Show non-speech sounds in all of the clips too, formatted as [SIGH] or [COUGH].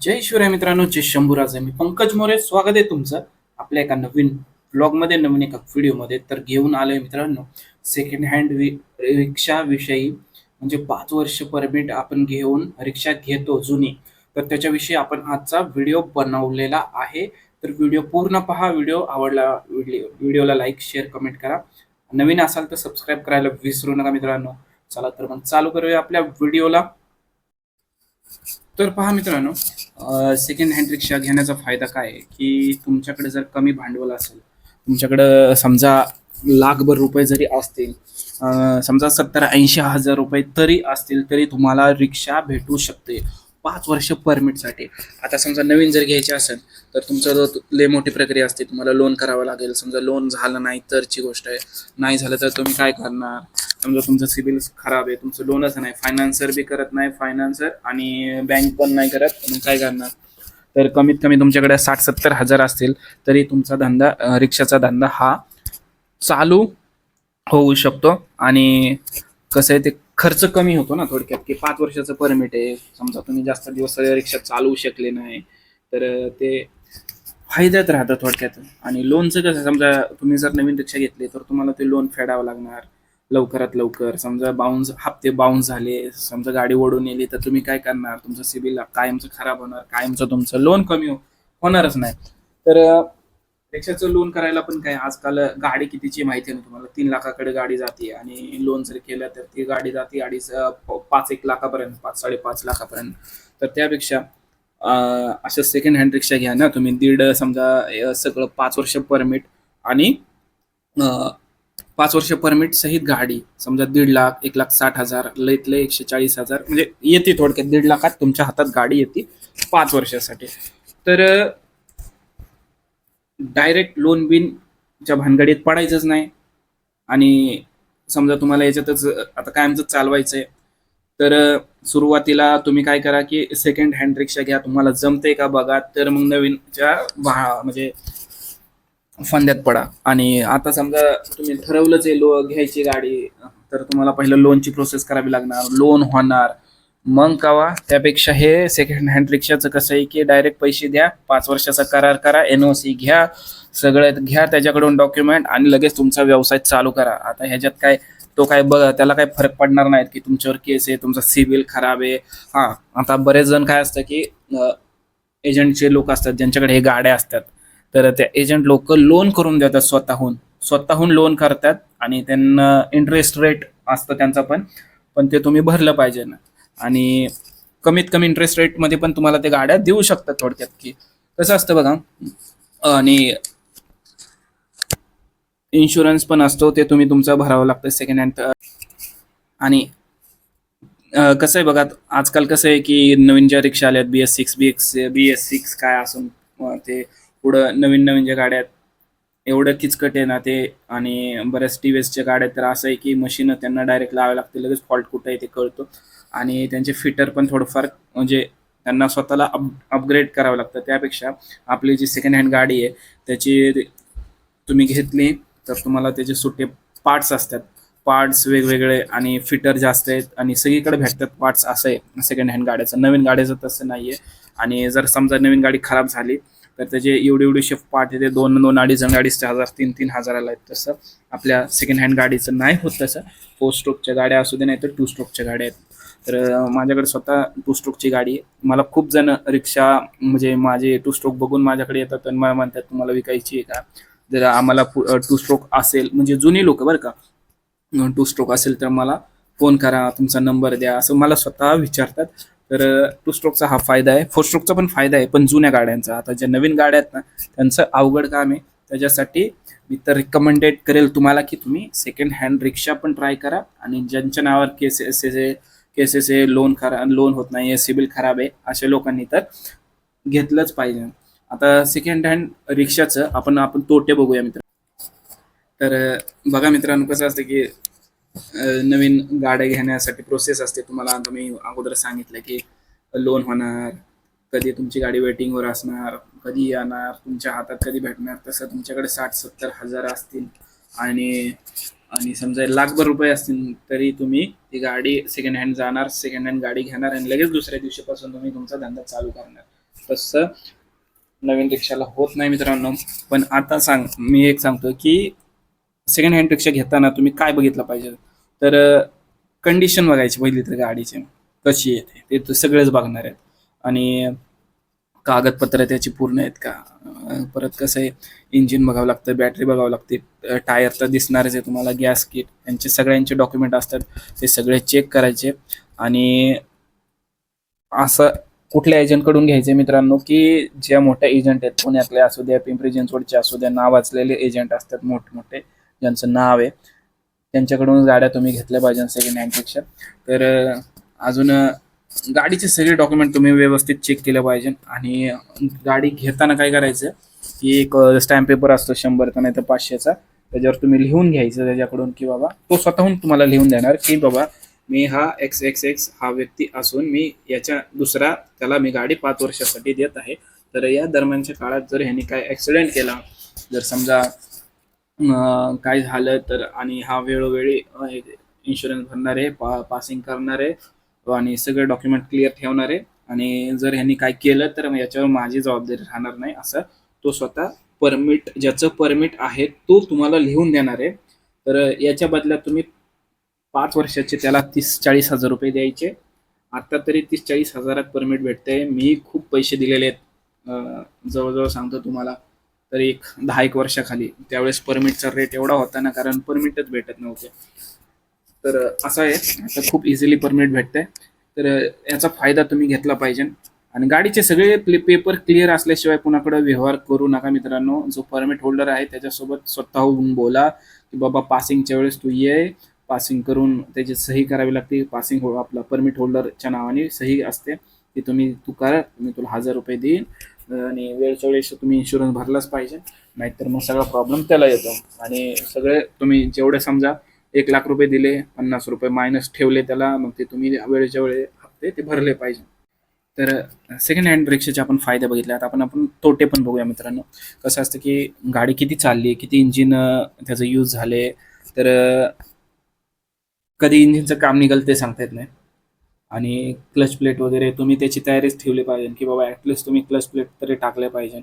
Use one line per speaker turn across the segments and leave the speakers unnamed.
जय शिवराय मित्रांनो जय शंभूराज. आहे मी पंकज मोरे. स्वागत आहे तुमचं आपल्या एका नवीन ब्लॉगमध्ये नवीन एका व्हिडिओमध्ये. तर घेऊन आलो आहे मित्रांनो सेकंड हँड वि रिक्षाविषयी म्हणजे पाच वर्ष परमिट आपण घेऊन रिक्षा घेतो जुनी. तर त्याच्याविषयी आपण आजचा व्हिडिओ बनवलेला आहे. तर व्हिडिओ पूर्ण पहा. व्हिडिओ आवडला व्हिडिओ व्हिडिओला लाईक शेअर कमेंट करा. नवीन असाल तर सबस्क्राईब करायला विसरू नका मित्रांनो. चला तर मग चालू करूया आपल्या व्हिडिओला. तर पहा मित्रांनो सेकंड हँड रिक्षा घेण्याचा फायदा काय आहे? की तुमच्याकडे जर कमी भांडवल असेल तुमच्याकडं समजा लाखभर रुपये जरी असतील समजा सत्तर ऐंशी हजार रुपये तरी असतील तरी तुम्हाला रिक्षा भेटू शकते. पाच वर्ष परमिटसाठी. आता समजा नवीन जर घ्यायची असेल तर तुमचं जो लय मोठी प्रक्रिया असते तुम्हाला लोन करावं लागेल. समजा लोन झालं नाही तरची गोष्ट आहे. नाही झालं तर तुम्ही काय करणार? समजा तुमचं सिबिल खराब आहे तुमचं लोनच नाही. फायनान्सर बी करत नाही फायनान्सर आणि बँक पण नाही करत मग काय करणार? तर कमीत कमी तुमच्याकडे साठ सत्तर हजार असतील तरी तुमचा धंदा रिक्षाचा धंदा हा चालू होऊ शकतो. आणि कसं आहे ते खर्च कमी होतो ना थोडक्यात की पाच वर्षाचं परमिट आहे. समजा तुम्ही जास्त दिवस रिक्षा चालवू शकले नाही तर ते फायद्यात राहतं थोडक्यात. आणि लोनचं कसं समजा तुम्ही जर नवीन रिक्षा घेतली तर तुम्हाला ते लोन फेडावं लागणार लवकरात लवकर. समजा बाउन्स हप्ते बाउन्स झाले समजा गाडी ओढून नेली तर तुम्ही काय करणार? तुमचं सिबिल कायमचं खराब होणार कायमचं तुमचं लोन कमी हो- होणारच नाही. तर रिक्षाचं लोन करायला पण काय आजकाल गाडी कितीची माहिती आहे ना तुम्हाला? तीन लाखाकडे गाडी जाते आणि लोन जर केलं तर ती गाडी जाते अडीच पाच एक लाखापर्यंत पाच साडेपाच लाखापर्यंत. तर त्यापेक्षा अशा सेकंड हँड रिक्षा घ्या ना तुम्ही. दीड समजा सगळं पाच वर्ष परमिट आणि पाच वर्ष परमिट सहित गाडी. समजा दीड लाख एक लाख साठ हजार लईतले एकशे चाळीस हजार म्हणजे येते थोडक्यात दीड लाखात तुमच्या हातात गाडी येते पाच वर्षासाठी. तर डायरेक्ट लोन बिनच्या भानगडीत पडायचंच नाही. आणि समजा तुम्हाला याच्यातच आता कायमचं चालवायचं आहे तर सुरुवातीला तुम्ही काय करा की सेकंड हँड रिक्षा घ्या. तुम्हाला जमते का बघा? तर मग नवीनच्या म्हणजे फंद्यात पडा. आणि आता समजा तुम्ही ठरवलंच आहे लो घ्यायची गाडी तर तुम्हाला पहिलं लोनची प्रोसेस करावी लागणार. लोन होणार. मग कावा? त्यापेक्षा हे सेकंड हँड रिक्षाचं कसं आहे की डायरेक्ट पैसे द्या पाच वर्षाचा करार करा एन ओ सी घ्या सगळं घ्या त्याच्याकडून डॉक्युमेंट आणि लगेच तुमचा व्यवसाय चालू करा. आता ह्याच्यात काय तो काय ब त्याला काय फरक पडणार नाहीत की तुमच्यावर केस आहे तुमचा सिबिल खराब आहे. हा आता बरेच जण काय असतं की एजंटचे लोक असतात ज्यांच्याकडे हे गाड्या असतात. तर त्या एजंट लोक लोन करून देतात स्वतःहून. स्वतःहून लोन करतात आणि त्यांना इंटरेस्ट रेट असतं त्यांचा पण पण ते तुम्ही भरलं पाहिजे ना. आणि कमीत कमी इंटरेस्ट रेटमध्ये पण तुम्हाला ते गाड्या देऊ शकतात थोडक्यात की कसं असतं बघा. आणि इन्शुरन्स पण असतो ते तुम्ही तुमचं भरावं लागतं सेकंड हँड आणि कसं आहे बघा आजकाल कसं आहे की नवीन ज्या रिक्षा आल्यात B S six B X B S six काय असून ते पुढं नवीन नवीन ज्या गाड्या आहेत एवढं किचकट आहे ना ते. आणि बऱ्याच टी व्ही एसच्या गाड्या तर असं आहे की मशीन त्यांना डायरेक्ट लावावे लागते लगेच फॉल्ट कुठं आहे ते कळतो. आणि त्यांचे फिटर पण थोडंफार म्हणजे त्यांना स्वतःला अप अपग्रेड करावं लागतं. त्यापेक्षा आपली जी सेकंड हँड गाडी आहे त्याची तुम्ही घेतली तर तुम्हाला त्याचे सुटे पार्ट्स असतात. पार्ट्स वेगवेगळे आणि फिटर जास्त आहेत आणि सगळीकडे भेटतात पार्ट्स असं आहे सेकंड हँड गाड्याचं. नवीन गाड्याचं तसं नाही आहे आणि जर समजा नवीन गाडी खराब झाली तर त्याचे एवढी एवढे शेफ पार्ट येते दोन दोन अडीच अडीच हजार तीन तीन हजाराला आहेत तसं. आपल्या सेकंड हँड गाडीचं नाही होत तसं. फोर स्ट्रोकच्या गाड्या असू दे नाही तर टू स्ट्रोकच्या गाड्या आहेत. तर माझ्याकडे स्वतः टू स्ट्रोकची गाडी आहे. मला खूप जण रिक्षा म्हणजे माझे टू स्ट्रोक बघून माझ्याकडे येतात आणि मला म्हणतात तुम्हाला विकायची आहे का? जर आम्हाला टू स्ट्रोक असेल म्हणजे जुनी लोक बरं का टू स्ट्रोक असेल तर मला फोन करा तुमचा नंबर द्या असं मला स्वतः विचारतात. तर टू स्ट्रोकचा हा फायदा आहे. फोर स्ट्रोकचा पण फायदा आहे पण जुन्या गाड्यांचा. आता ज्या नवीन गाड्या आहेत ना त्यांचं अवघड काम आहे. त्याच्यासाठी मी तर रिकमेंडेड करेल तुम्हाला की तुम्ही सेकंड हँड रिक्षा पण ट्राय करा आणि ज्यांच्या नावावर केसेस केसेस आहे लोन खरा लोन होत नाही सिबिल खराब आहे अशा लोकांनी तर घेतलंच पाहिजे. आता सेकंड हँड रिक्षाचं आपण आपण तोटे बघूया मित्र. तर बघा मित्रांनो कसं असतं की नवीन गाड्या घेण्यासाठी प्रोसेस असते. तुम्हाला आता मी अगोदर सांगितलं की लोन होणार कधी तुमची गाडी वेटिंगवर असणार कधी येणार तुमच्या हातात कधी भेटणार तसं तुमच्याकडे साठ सत्तर हजार असतील. आणि आणि समजा लाखभर रुपये असतील तरी तुम्ही ती गाडी सेकंड हँड जाणार सेकंड हँड गाडी घेणार आणि लगेच दुसऱ्या दिवशीपासून तुम्ही तुमचा धंदा चालू करणार. तसं नवीन रिक्षाला होत नाही मित्रांनो. पण आता सांग मी एक सांगतो की सेकंड हँड रिक्षा घेताना तुम्ही काय बघितलं पाहिजे? तर कंडिशन बघायची पहिली तर गाडीची. कशी येते ते तर सगळेच बघणार आहेत. आणि कागदपत्र त्याची पूर्ण आहेत का? परत कसं आहे इंजिन बघावं लागतं बॅटरी बघावं लागते टायर तर दिसणारच आहे तुम्हाला गॅस किट यांचे सगळ्यांचे डॉक्युमेंट असतात ते सगळे चेक करायचे. आणि असं कुठल्या एजंटकडून घ्यायचे मित्रांनो की ज्या मोठ्या एजंट आहेत पुण्यातले असू द्या पिंपरी चिंचवडचे असू द्या नाव वाचलेले एजंट असतात मोठमोठे ज्यांचं नाव आहे त्यांच्याकडून गाड्या तुम्ही घेतल्या पाहिजे सेकंड हँडपेक्षा तर अजून गाडीचे सगळे डॉक्युमेंट तुम्ही व्यवस्थित चेक केलं पाहिजे. आणि गाडी घेताना काय करायचं की एक स्टॅम्प पेपर असतो शंभरचा नाही तर पाचशेचा. त्याच्यावर तुम्ही लिहून घ्यायचं त्याच्याकडून की बाबा तो स्वतःहून तुम्हाला लिहून देणार की बाबा मी हा एक्स एक्स एक्स हा व्यक्ती असून मी याच्या दुसरा त्याला मी गाडी पाच वर्षासाठी देत आहे. तर या दरम्यानच्या काळात जर ह्याने काय ॲक्सिडेंट केला जर समजा काय झालं तर आणि हा वेळोवेळी इन्शुरन्स भरणारे पा पासिंग करणारे आणि सगळे डॉक्युमेंट क्लिअर ठेवणार आहे. आणि जर ह्यांनी काय केलं तर याच्यावर माझी जबाबदारी राहणार नाही असं तो स्वतः परमिट ज्याचं परमिट आहे तो तुम्हाला लिहून देणार आहे. तर याच्या बदल्यात तुम्ही पाच वर्षाचे त्याला तीस चाळीस हजार रुपये द्यायचे. आत्ता तरी तीस चाळीस हजारात परमिट भेटते मी खूप पैसे दिलेले आहेत. जवळजवळ सांगतो तुम्हाला तर एक दहा एक वर्षाखाली. त्यावेळेस परमिटचा रेट एवढा होता ना कारण परमिटच भेटत नव्हते. तर असं आहे. आता खूप इझिली परमिट भेटतंय. तर याचा फायदा तुम्ही घेतला पाहिजे. आणि गाडीचे सगळे पेपर क्लिअर असल्याशिवाय कुणाकडे व्यवहार करू नका मित्रांनो. जो परमिट होल्डर आहे त्याच्यासोबत स्वतःहून बोला की बाबा पासिंगच्या वेळेस तू ये. पासिंग करून त्याची सही करावी लागते. पासिंग हो आपला परमिट होल्डरच्या नावाने सही असते. ती तुम्ही तू कर. मी तुला हजार रुपये देईन. आणि वेळच्या वेळेस तुम्ही इन्शुरन्स भरलाच पाहिजे. नाहीतर मग सगळा प्रॉब्लेम त्याला येतो. आणि सगळे तुम्ही जेवढे समजा एक लाख रुपये दिले पन्नास रुपये मायनस ठेवले त्याला मग ते तुम्ही वेळेच्या वेळे हप्ते ते भरले पाहिजे. तर सेकंड हँड रिक्षाचे आपण फायदे बघितले. आता आपण आपण तोटे पण बघूया मित्रांनो. कसं असतं की गाडी किती चालली किती इंजिन त्याचं यूज झाले तर कधी इंजिनचं काम निघालं ते सांगता येत नाही. आणि क्लच प्लेट वगैरे तुम्ही त्याची तयारीच ठेवली पाहिजे की बाबा ॲटलिस्ट तुम्ही क्लच प्लेट तरी टाकले पाहिजे.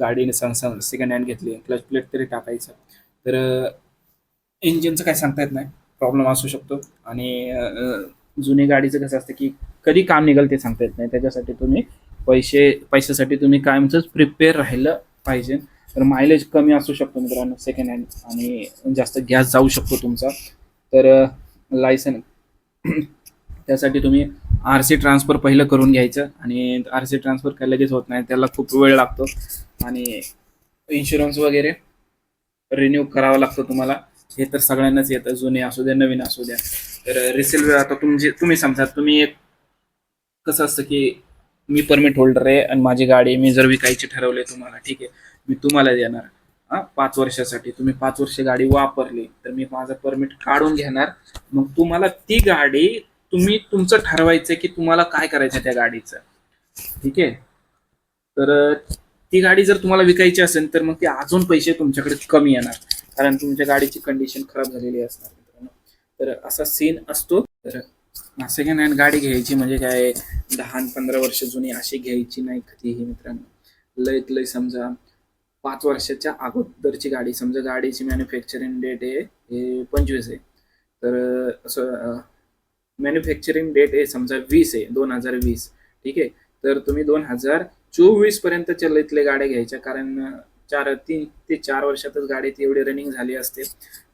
गाडीने सेकंड हँड घेतली क्लच प्लेट तरी टाकायचं. तर इंजिनचं काय सांगता येत नाही. प्रॉब्लेम असू शकतो. आणि जुने जुनी गाडीचं कसं असतं की कधी काम निघेल ते सांगता येत नाही. त्याच्यासाठी तुम्ही पैसे पैशासाठी तुम्ही कायमचंच प्रिपेअर राहिलं पाहिजे. तर मायलेज कमी असू शकतो मित्रांनो सेकंड हँड आणि जास्त गॅस जाऊ शकतो तुमचा. तर लायसन [CLEARS THROAT] त्यासाठी तुम्ही आर सी ट्रान्सफर पहिलं करून घ्यायचं. आणि आर सी ट्रान्सफर काय लगेच होत नाही. त्याला खूप वेळ लागतो. आणि इन्शुरन्स वगैरे रिन्यू करावा लागतो तुम्हाला. हे तर सगळ्यांनाच येतं जुने असू द्या नवीन असू द्या. तर रिसेल आता तुमचे तुम्ही समजा तुम्ही एक कसं असतं की मी परमिट होल्डर आहे आणि माझी गाडी मी जर विकायची ठरवले तुम्हाला ठीक आहे मी तुम्हाला देणार. हां पाच वर्षासाठी. तुम्ही पाच वर्ष गाडी वापरली तर मी माझं परमिट काढून घेणार. मग तुम्हाला ती गाडी तुम्ही तुमचं ठरवायचं की तुम्हाला काय करायचं त्या गाडीचं. ठीक आहे? तर ती गाडी जर तुम्हाला विकायची असेल तर मग ते अजून पैसे तुमच्याकडे कमी येणार. कारण तुमच्या म्हणजे गाडीची कंडिशन खराब झालेली असणार मित्रांनो. तर असा सीन असतो. तर सेकंड हँड गाडी घ्यायची म्हणजे काय दहा पंधरा वर्ष जुनी अशी घ्यायची नाही कधीही मित्रांनो. लयत लय समजा पाच वर्षाच्या अगोदरची गाडी समजा गाडीची मॅन्युफॅक्चरिंग डेट आहे हे पंचवीस आहे. तर असं मॅन्युफॅक्चरिंग डेट आहे समजा वीस आहे दोन हजार वीस. ठीक आहे? तर तुम्ही दोन हजार चोवीस पर्यंतच्या लयतले गाड्या घ्यायच्या कारण चार तीन ते चार वर्षातच गाडी ती एवढी रनिंग झाली असते.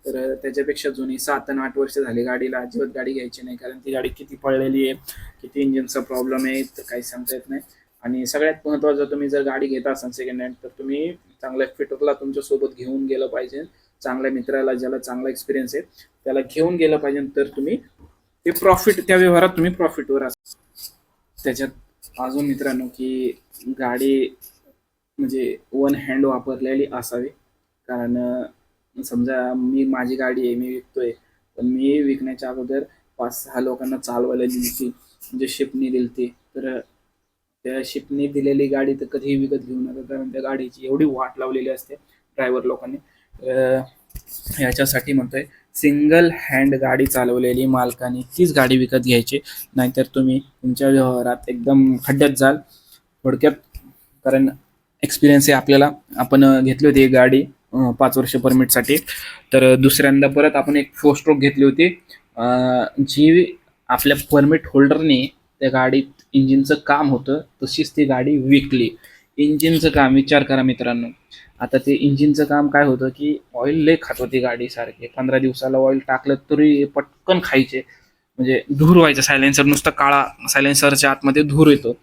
तर त्याच्यापेक्षा जुनी सात आणि आठ वर्ष झाली गाडीला. अजिबात गाडी घ्यायची नाही कारण ती गाडी किती पडलेली आहे किती इंजिनचा प्रॉब्लेम आहे तर काही सांगता येत नाही. आणि सगळ्यात महत्त्वाचं तुम्ही जर गाडी घेत असाल सेकंड हँड तर तुम्ही चांगल्या फिटरला तुमच्यासोबत घेऊन गेलं पाहिजे. चांगल्या मित्राला ज्याला चांगला एक्सपिरियन्स आहे त्याला घेऊन गेलं पाहिजे. तर तुम्ही ते प्रॉफिट त्या व्यवहारात तुम्ही प्रॉफिटवर असा त्याच्यात अजून मित्रांनो की गाडी म्हणजे वन हँड वापरलेली असावी. कारण समजा मी माझी गाडी आहे मी विकतोय पण मी विकण्याच्या अगोदर पाच सहा लोकांना चालवायला दिली ती म्हणजे शिपनी दिली ती तर त्या शिपनी दिलेली गाडी तर कधीही विकत घेऊ नका कारण त्या गाडीची एवढी वाट लावलेली असते ड्रायव्हर लोकांनी. याच्यासाठी ह्याच्यासाठी म्हणतोय सिंगल हँड गाडी चालवलेली मालकाने तीच गाडी विकत घ्यायची. नाहीतर तुम्ही तुमच्या व्यवहारात एकदम खड्ड्यात जाल. थोडक्यात कारण एक्सपिरियन्स आहे आपल्याला. आपण घेतली होती एक गाडी पाच वर्ष परमिटसाठी. तर दुसऱ्यांदा परत आपण एक फोर स्ट्रोक घेतली होती. जी आपल्या परमिट होल्डरने त्या गाडीत इंजिनचं काम होतं तशीच ती गाडी विकली. इंजिनचं काम विचार करा मित्रांनो. आता ते इंजिनचं काम काय होतं की ऑइल लय खात होती गाडी सारखी. पंधरा दिवसाला ऑइल टाकलं तरी पटकन खायचे. म्हणजे धूर व्हायचा सायलेन्सर नुसतं काळा सायलेन्सरच्या आतमध्ये धूर येतो.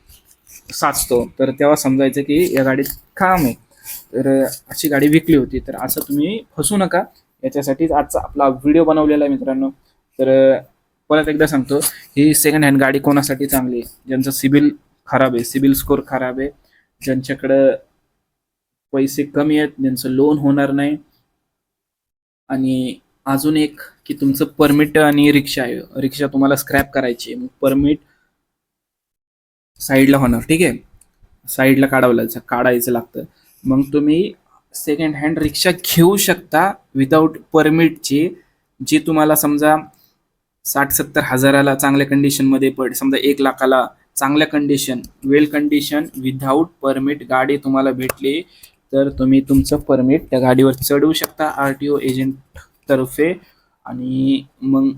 साचतो. तर तेव्हा समजायचं की या गाडीत काम आहे. तर अशी गाडी विकली होती. तर असं तुम्ही फसू नका. याच्यासाठीच आजचा आपला व्हिडिओ बनवलेला आहे मित्रांनो. तर परत एकदा सांगतो ही सेकंड हँड गाडी कोणासाठी चांगली आहे? ज्यांचं सिबिल खराब आहे सिबिल स्कोर खराब आहे ज्यांच्याकडं पैसे कमी आहेत ज्यांचं लोन होणार नाही आणि अजून एक की तुमचं परमिट आणि रिक्षा आहे. रिक्षा तुम्हाला स्क्रॅप करायची आहे. मग परमिट साईडला होणार ठीक आहे? साईडला काढावं लागतं काढायचं लागतं. मग तुम्ही सेकंड हँड रिक्षा घेऊ शकता विदाऊट परमिटची जी तुम्हाला समजा साठ सत्तर हजाराला चांगल्या कंडिशनमध्ये पड समजा एक लाखाला चांगल्या condition well condition without permit गाडी तुम्हाला भेटली तर तुम्ही तुमचं परमिट त्या गाडीवर चढवू शकता आर टी ओ एजंटतर्फे आणि मग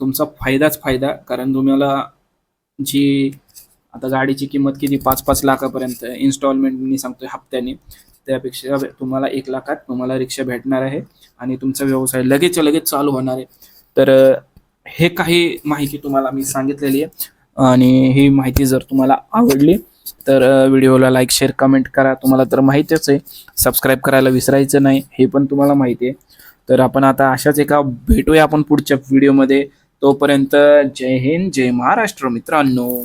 तुमचा फायदाच फायदा कारण तुम्हाला जी आता गाडीची किंमत किती? पाच पाच लाखापर्यंत इन्स्टॉलमेंटनी सांगतोय हप्त्याने. त्यापेक्षा तुम्हाला एक लाखात तुम्हाला रिक्षा भेटणार आहे आणि तुमचा व्यवसाय लगेच लगेच चालू होणार आहे. तर हे काही माहिती तुम्हाला मी सांगितलेली आहे आणि ही माहिती जर तुम्हाला आवडली तर व्हिडिओला लाईक शेअर कमेंट करा. तुम्हाला तर माहितीच आहे सबस्क्राईब करायला विसरायचं नाही हे पण तुम्हाला माहिती आहे. तर आपण आता अशाच एका भेटूया आपण पुढच्या व्हिडिओमध्ये. तोपर्यंत जय हिंद जय महाराष्ट्र मित्रांनो.